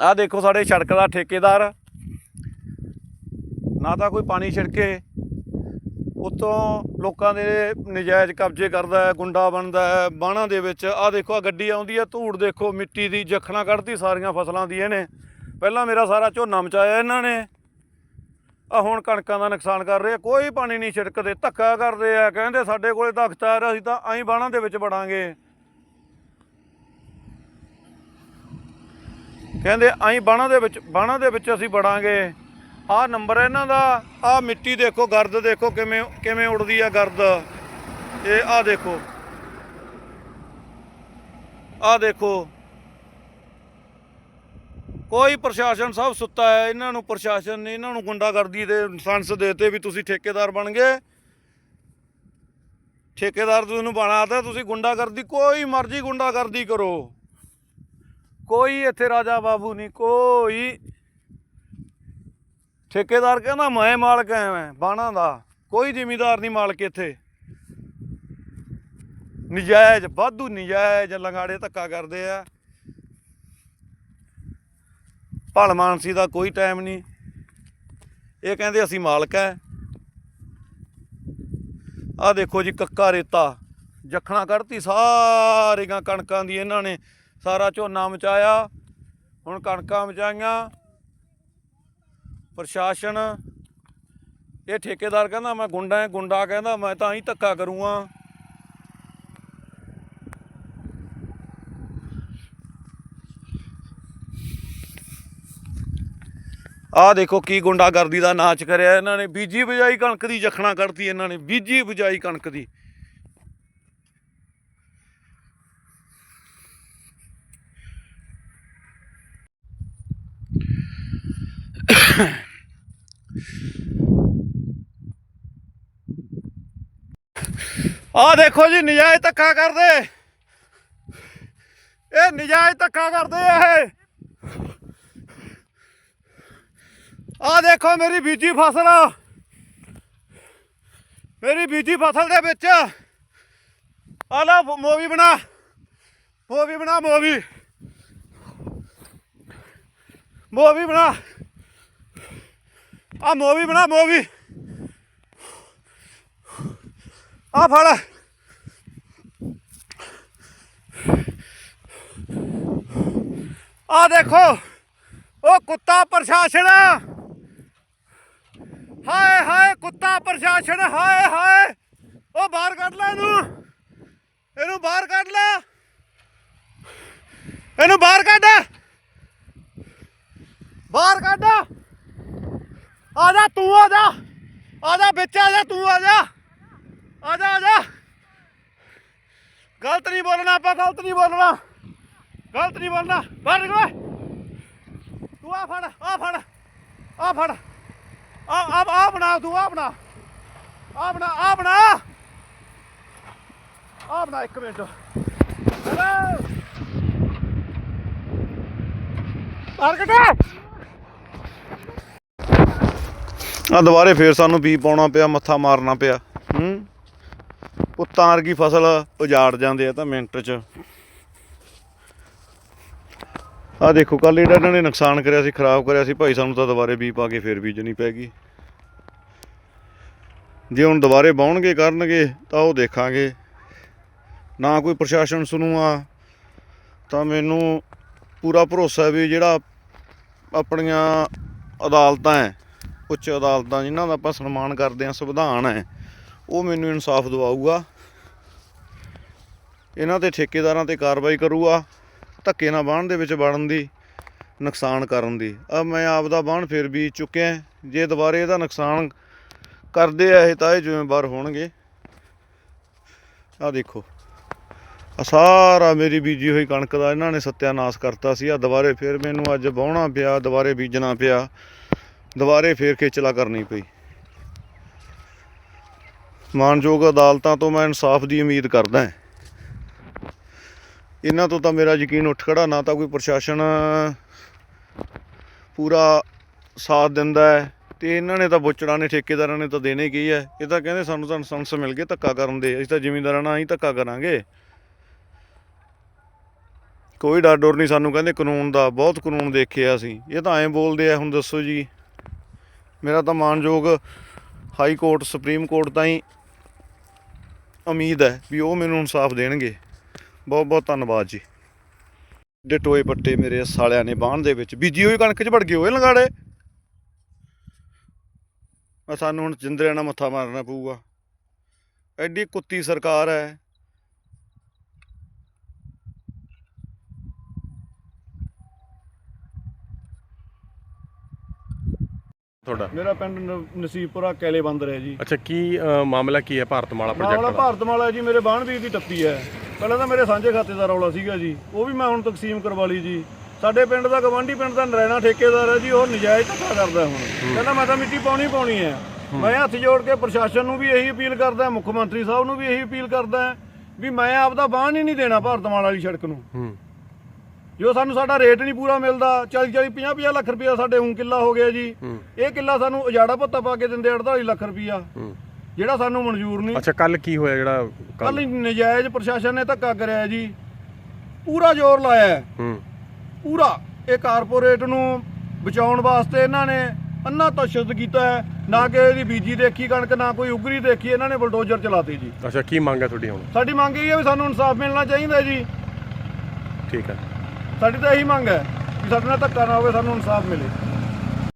ਆਹ ਦੇਖੋ ਸਾਡੇ ਸੜਕ ਦਾ ਠੇਕੇਦਾਰ। ਨਾ ਤਾਂ ਕੋਈ ਪਾਣੀ ਛਿੜਕੇ, ਉਤੋਂ ਲੋਕਾਂ ਦੇ ਨਜਾਇਜ਼ ਕਬਜ਼ੇ ਕਰਦਾ ਹੈ, ਗੁੰਡਾ ਬਣਦਾ ਹੈ ਬਾਣਾ ਦੇ ਵਿੱਚ। ਆਹ ਦੇਖੋ ਆ ਗੱਡੀ ਆਉਂਦੀ ਹੈ, ਧੂੜ ਦੇਖੋ, ਮਿੱਟੀ ਦੀ ਜਖਣਾ ਕੱਢਦੀ ਸਾਰੀਆਂ ਫਸਲਾਂ ਦੀ ਇਹਨੇ ਪਹਿਲਾਂ ਮੇਰਾ ਸਾਰਾ ਝੋਨਾ ਮਚਾਇਆ ਇਹਨਾਂ ਨੇ। ਆ ਹੁਣ ਕਣਕਾਂ ਦਾ ਨੁਕਸਾਨ ਕਰ ਰਹੇ ਆ ਕੋਈ ਪਾਣੀ ਨਹੀਂ ਛਿੜਕਦੇ ਧੱਕਾ ਕਰਦੇ ਆ ਕਹਿੰਦੇ ਸਾਡੇ ਕੋਲੇ ਤਾਂ ਅਖਤਿਆਰ ਆ, ਅਸੀਂ ਤਾਂ ਐਂ ਬਾਣਾ ਦੇ ਵਿੱਚ ਵੜਾਂਗੇ। ਕਹਿੰਦੇ ਐਂ ਬਾਣਾ ਦੇ ਵਿੱਚ ਬਾਣਾ ਦੇ ਵਿੱਚ ਅਸੀਂ ਵੜਾਂਗੇ। ਆਹ ਨੰਬਰ ਇਹਨਾਂ ਦਾ ਆਹ ਮਿੱਟੀ ਦੇਖੋ ਗਰਦ ਦੇਖੋ ਕਿਵੇਂ ਕਿਵੇਂ ਉੜਦੀ ਆ ਗਰਦ। ਇਹ ਆਹ ਦੇਖੋ ਆਹ ਦੇਖੋ। ਕੋਈ ਪ੍ਰਸ਼ਾਸਨ ਸਭ ਸੁੱਤਾ ਹੈ, ਇਹਨਾਂ ਨੂੰ ਪ੍ਰਸ਼ਾਸਨ ਨੇ, ਇਹਨਾਂ ਨੂੰ ਗੁੰਡਾਗਰਦੀ ਦੇ ਲਾਇਸੈਂਸ ਦੇਤੇ ਵੀ ਤੁਸੀਂ ਠੇਕੇਦਾਰ ਬਣ ਗਏ। ਠੇਕੇਦਾਰ ਤੁਹਾਨੂੰ ਬਣਾਤਾ ਤੁਸੀਂ ਗੁੰਡਾਗਰਦੀ, ਕੋਈ ਮਰਜ਼ੀ ਗੁੰਡਾਗਰਦੀ ਕਰੋ। ਕੋਈ ਇੱਥੇ ਰਾਜਾ ਬਾਬੂ ਨਹੀਂ, ਕੋਈ। ਠੇਕੇਦਾਰ ਕਹਿੰਦਾ, ਮੈਂ ਮਾਲਕ ਐ ਮੈਂ ਬਾਣਾ ਦਾ, ਕੋਈ ਜ਼ਿਮੀਦਾਰ ਨਹੀਂ ਮਾਲਕ ਇੱਥੇ। ਨਜਾਇਜ਼, ਵਾਧੂ ਨਜਾਇਜ਼ ਲੰਗਾੜੇ ਧੱਕਾ ਕਰਦੇ ਆ। ਭਲ ਮਾਨਸੀ ਦਾ ਕੋਈ ਟਾਈਮ ਨਹੀਂ। ਇਹ ਕਹਿੰਦੇ ਅਸੀਂ ਮਾਲਕ ਹੈ ਆ ਦੇਖੋ ਜੀ ਕੱਕਾ ਰੇਤਾ। ਜਖਣਾ ਕੱਢਤੀ, ਸਾਰੀਆਂ ਕਣਕਾਂ ਦੀ ਇਹਨਾਂ ਨੇ। ਸਾਰਾ ਝੋਨਾ ਮਚਾਇਆ। ਹੁਣ ਕਣਕਾਂ ਮਚਾਈਆਂ। ਪ੍ਰਸ਼ਾਸਨ, ਇਹ ਠੇਕੇਦਾਰ ਕਹਿੰਦਾ, ਮੈਂ ਗੁੰਡਾ ਗੁੰਡਾ ਕਹਿੰਦਾ, ਮੈਂ ਤਾਂ ਹੀ ਧੱਕਾ ਕਰੂੰਗਾ। ਆਹ ਦੇਖੋ ਕੀ ਗੁੰਡਾਗਰਦੀ ਦਾ ਨਾਚ ਕਰਿਆ ਇਹਨਾਂ ਨੇ। ਬੀਜੀ ਬਜਾਈ ਕਣਕ ਦੀ ਜਖਣਾ ਕਰਤੀ ਇਹਨਾਂ ਨੇ, ਬੀਜੀ ਬਜਾਈ ਕਣਕ ਦੀ। ਆਹ ਦੇਖੋ ਜੀ, ਨਜਾਇਜ਼ ਧੱਕਾ ਕਰਦੇ। ਇਹ ਨਜਾਇਜ਼ ਧੱਕਾ ਕਰਦੇ ਆ ਇਹ। ਆਹ ਦੇਖੋ ਮੇਰੀ ਬੀਜੀ ਫਸਲ। ਮੇਰੀ ਬੀਜੀ ਫਸਲ ਦੇ ਵਿੱਚ। ਆ ਲੈ ਮੂਵੀ ਬਣਾ। ਮੋਵੀ ਬਣਾ, ਮੋਵੀ। ਮੋਵੀ ਬਣਾ। ਆ ਮੋਵੀ ਬਣਾ, ਮੋਵੀ। ਆ ਫੜ। ਆ ਦੇਖੋ, ਉਹ ਕੁੱਤਾ ਪ੍ਰਸ਼ਾਸਨ। ਹਾਏ ਹਾਏ, ਕੁੱਤਾ ਪ੍ਰਸ਼ਾਸਨ, ਹਾਏ ਹਾਏ। ਉਹ ਬਾਹਰ ਕੱਢ ਲੈ ਇਹਨੂੰ। ਇਹਨੂੰ ਬਾਹਰ ਕੱਢ ਲੈ। ਇਹਨੂੰ ਬਾਹਰ ਕੱਢ। ਬਾਹਰ ਕੱਢ। ਆ ਜਾ, ਤੂੰ ਆ ਜਾ। ਆ ਜਾ ਵਿੱਚ, ਆ ਜਾ, ਤੂੰ ਆ ਜਾ। ਆ ਜਾ ਆ ਜਾ। ਗਲਤ ਨਹੀਂ ਬੋਲਣਾ, ਆਪਾਂ ਗਲਤ ਨਹੀਂ ਬੋਲਣਾ। ਗਲਤ ਨਹੀਂ ਬੋਲਣਾ। ਬਾਹਰ ਨਿਕਲ ਤੂੰ ਆ ਫੜ ਆ ਫੜ ਆ ਫੜ। ਆ ਆ ਆ ਬਣਾ ਤੂੰ, ਆ ਬਣਾ। ਆ ਬਣਾ ਆ ਬਣਾ। ਆ ਬਣਾ ਇੱਕ ਮਿੰਟ। ਹੈਲੋ। ਆ ਦੁਬਾਰੇ ਫੇਰ ਸਾਨੂੰ ਬੀ ਪਾਉਣਾ ਪਿਆ, ਮੱਥਾ ਮਾਰਨਾ ਪਿਆ, ਹੂੰ? ਪੁੱਤਾਂ ਵਰਗੀ ਫਸਲ ਉਜਾੜ ਜਾਂਦੇ ਆ ਤਾਂ ਮਿੰਟ ਚ। ਆ ਦੇਖੋ ਕੱਲ ਜਿਹੜਾ ਇਹਨਾਂ ਨੇ ਨੁਕਸਾਨ ਕਰਿਆ ਸੀ, ਖਰਾਬ ਕਰਿਆ ਸੀ, ਭਾਈ ਸਾਨੂੰ ਤਾਂ ਦੁਬਾਰੇ ਬੀ ਪਾ ਕੇ ਫੇਰ ਬੀਜਣੀ ਪੈ ਗਈ। ਜੇ ਹੁਣ ਦੁਬਾਰੇ ਬਾਉਣਗੇ, ਕਰਨਗੇ, ਤਾਂ ਉਹ ਦੇਖਾਂਗੇ। ਨਾ ਕੋਈ ਪ੍ਰਸ਼ਾਸਨ ਸੁਣੂਆ, ਤਾਂ ਮੈਨੂੰ ਪੂਰਾ ਭਰੋਸਾ ਵੀ ਜਿਹੜਾ ਆਪਣੀਆਂ ਅਦਾਲਤਾਂ ਹੈ ਉੱਚ ਅਦਾਲਤਾਂ ਜਿਨ੍ਹਾਂ ਦਾ ਆਪਾਂ ਸਨਮਾਨ ਕਰਦੇ ਹਾਂ, ਸੰਵਿਧਾਨ ਹੈ ਉਹ ਮੈਨੂੰ ਇਨਸਾਫ ਦਿਵਾਊਗਾ। ਇਹਨਾਂ ਤੇ ਠੇਕੇਦਾਰਾਂ ਤੇ ਕਾਰਵਾਈ ਕਰੂਗਾ। ਧੱਕੇ ਨਾਲ ਬਾਣ ਦੇ ਵਿੱਚ ਵੜਨ ਦੀ, ਨੁਕਸਾਨ ਕਰਨ ਦੀ। ਆ ਮੈਂ ਆਪ ਦਾ ਬਾਣ ਫਿਰ ਵੀ ਚੁੱਕਿਆ ਜੇ ਦੁਬਾਰੇ ਇਹਦਾ ਨੁਕਸਾਨ ਕਰਦੇ ਆ ਇਹ ਤਾਂ ਇਹ ਜ਼ਿੰਮੇਵਾਰ ਹੋਣਗੇ। ਆ ਦੇਖੋ। ਆ ਸਾਰਾ ਮੇਰੀ ਬੀਜੀ ਹੋਈ ਕਣਕ ਦਾ ਇਹਨਾਂ ਨੇ ਸਤਿਆਨਾਸ਼ ਕਰਤਾ ਸੀ। ਆ ਦੁਬਾਰੇ ਫਿਰ ਮੈਨੂੰ ਅੱਜ ਵਾਹੁਣਾ ਪਿਆ, ਦੁਬਾਰੇ ਬੀਜਣਾ ਪਿਆ। ਦੁਬਾਰੇ ਫੇਰ ਖੇਚਲਾ ਕਰਨੀ ਪਈ। ਮਾਨਯੋਗ ਅਦਾਲਤਾਂ ਤੋਂ ਮੈਂ ਇਨਸਾਫ ਦੀ ਉਮੀਦ ਕਰਦਾ ਹਾਂ। ਇਹਨਾਂ ਤੋਂ ਤਾਂ ਮੇਰਾ ਯਕੀਨ ਉੱਠ ਖੜਾ, ਨਾ ਤਾਂ ਕੋਈ ਪ੍ਰਸ਼ਾਸਨ ਪੂਰਾ ਸਾਥ ਦਿੰਦਾ ਹੈ। ਤੇ ਇਹਨਾਂ ਨੇ ਤਾਂ ਬੁੱਚੜਾਂ ਨੇ, ਠੇਕੇਦਾਰਾਂ ਨੇ ਤਾਂ ਦੇਣੇ ਕੀ ਹੈ। ਇਹ ਤਾਂ ਕਹਿੰਦੇ ਸਾਨੂੰ ਤਾਂ ਲਾਇਸੈਂਸ ਮਿਲ ਗਏ ਧੱਕਾ ਕਰਨ ਦੇ। ਅਸੀਂ ਤਾਂ ਜ਼ਿਮੀਂਦਾਰਾਂ ਨਾਲ ਹੀ ਧੱਕਾ ਕਰਾਂਗੇ। ਕੋਈ ਡਰ ਡਰ ਨਹੀਂ, ਸਾਨੂੰ ਕਹਿੰਦੇ ਕਾਨੂੰਨ ਦਾ, ਬਹੁਤ ਕਾਨੂੰਨ ਦੇਖਿਆ ਅਸੀਂ। ਇਹ ਤਾਂ ਐਂ ਬੋਲਦੇ ਆ, ਹੁਣ ਦੱਸੋ ਜੀ। ਮੇਰਾ ਤਾਂ ਮਾਨਯੋਗ ਹਾਈ ਕੋਰਟ, ਸੁਪਰੀਮ ਕੋਰਟ ਤਾਈਂ ਉਮੀਦ ਹੈ ਵੀ ਉਹ ਮੈਨੂੰ ਇਨਸਾਫ ਦੇਣਗੇ। ਬਹੁਤ ਬਹੁਤ ਧੰਨਵਾਦ ਜੀ। ਦੇ ਟੋਏ ਪੱਟੇ ਮੇਰੇ ਸਾਲਿਆਂ ਨੇ ਬਾਣ ਦੇ ਵਿੱਚ। ਬੀਜੀ ਹੋਈ ਕਣਕ 'ਚ ਵੜ ਗਏ ਹੋਏ ਲੰਗਾੜੇ। ਆ ਸਾਨੂੰ ਹੁਣ ਜਿੰਦਰਿਆਂ ਨਾਲ ਮੱਥਾ ਮਾਰਨਾ ਪਊਗਾ। ਐਡੀ ਕੁੱਤੀ ਸਰਕਾਰ ਹੈ। ਤੁਹਾਡਾ? ਮੇਰਾ ਪਿੰਡ ਨ- ਨਸੀਬਪੁਰਾ ਕੈਲੇ ਬੰਦਰ ਹੈ ਜੀ। ਅੱਛਾ ਕੀ ਅ, ਮਾਮਲਾ ਕੀ ਹੈ? ਭਾਰਤਮਾਲਾ ਮਾਮਲਾ ਪ੍ਰੋਜੈਕਟ ਦਾ ਭਾਰਤਮਾਲਾ ਜੀ ਮੇਰੇ ਬਾਣਵੀਰ ਦੀ ਟੱਪੀ ਹੈ। ਪਹਿਲਾਂ ਤਾਂ ਮੇਰੇ ਸਾਂਝੇ ਖਾਤੇ ਦਾ ਰੌਲਾ ਸੀਗਾ ਜੀ। ਉਹ ਵੀ ਮੈਂ ਹੁਣ ਤਕਸੀਮ ਕਰਵਾ ਲਈ ਜੀ। ਸਾਡੇ ਪਿੰਡ ਦਾ ਗਵਾਂਢੀ ਪਿੰਡ ਦਾ ਨਰੈਣਾ ਠੇਕੇਦਾਰ ਹੈ ਜੀ ਉਹ ਨਜਾਇਜ਼ ਧੱਕਾ ਕਰਦਾ ਹੁਣ। ਕਹਿੰਦਾ ਮੈਂ ਤਾਂ ਮਿੱਟੀ ਪਾਉਣੀ ਪਾਉਣੀ ਹੈ। ਮੈਂ ਹੱਥ ਜੋੜ ਕੇ ਪ੍ਰਸ਼ਾਸਨ ਨੂੰ ਵੀ ਇਹੀ ਅਪੀਲ ਕਰਦਾ ਮੁੱਖ ਮੰਤਰੀ ਸਾਹਿਬ ਨੂੰ ਵੀ ਇਹੀ ਅਪੀਲ ਕਰਦਾ ਵੀ ਮੈਂ ਆਪਦਾ ਬਾਣ ਹੀ ਨਹੀਂ ਦੇਣਾ ਭਾਰਤਮਾਲਾ ਵਾਲੀ ਸੜਕ ਨੂੰ। ਜੋ ਸਾਨੂੰ ਸਾਡਾ ਰੇਟ ਨਹੀਂ ਪੂਰਾ ਮਿਲਦਾ 40 40 50 50 ਲੱਖ ਰੁਪਇਆ ਸਾਡੇ ਹੁਣ ਕਿੱਲਾ ਹੋ ਗਿਆ ਜੀ। ਇਹ ਕਿੱਲਾ ਸਾਨੂੰ ਉਜਾੜਾ ਭੱਤਾ ਪਾ ਕੇ ਦਿੰਦੇ 48 ਲੱਖ ਰੁਪਇਆ। ਜਿਹੜਾ ਸਾਨੂੰ ਮਨਜ਼ੂਰ ਨਹੀਂ। ਅੱਛਾ ਕੱਲ ਕੀ ਹੋਇਆ ਜਿਹੜਾ ਕੱਲ ਨਜਾਇਜ਼ ਪ੍ਰਸ਼ਾਸਨ ਨੇ ਧੱਕਾ ਕਰਿਆ ਜੀ। ਪੂਰਾ ਜ਼ੋਰ ਲਾਇਆ ਹੈ, ਪੂਰਾ। ਇਹ ਕਾਰਪੋਰੇਟ ਨੂੰ ਬਚਾਉਣ ਵਾਸਤੇ ਇਹਨਾਂ ਨੇ ਅੰਨਾ ਤਸ਼ੱਦਦ ਕੀਤਾ ਹੈ। ਨਾ ਕਿ ਇਹਦੀ ਬੀਜੀ ਦੇਖੀ ਕਣਕ ਨਾ ਕੋਈ ਉਗਰੀ ਦੇਖੀ ਇਹਨਾਂ ਨੇ ਬਲਡੋਜ਼ਰ ਚਲਾਤੇ ਜੀ। ਅੱਛਾ ਕੀ ਮੰਗ ਹੈ ਤੁਹਾਡੀ ਹੁਣ? ਸਾਡੀ ਮੰਗ ਇਹ ਹੈ ਵੀ ਸਾਨੂੰ ਇਨਸਾਫ ਮਿਲਣਾ ਚਾਹੀਦਾ ਜੀ। ਠੀਕ ਹੈ। ਸਾਡੀ ਤਾਂ ਇਹੀ ਮੰਗ ਹੈ ਵੀ ਸਾਡੇ ਨਾਲ ਧੱਕਾ ਨਾ ਹੋਵੇ ਸਾਨੂੰ ਇਨਸਾਫ ਮਿਲੇ।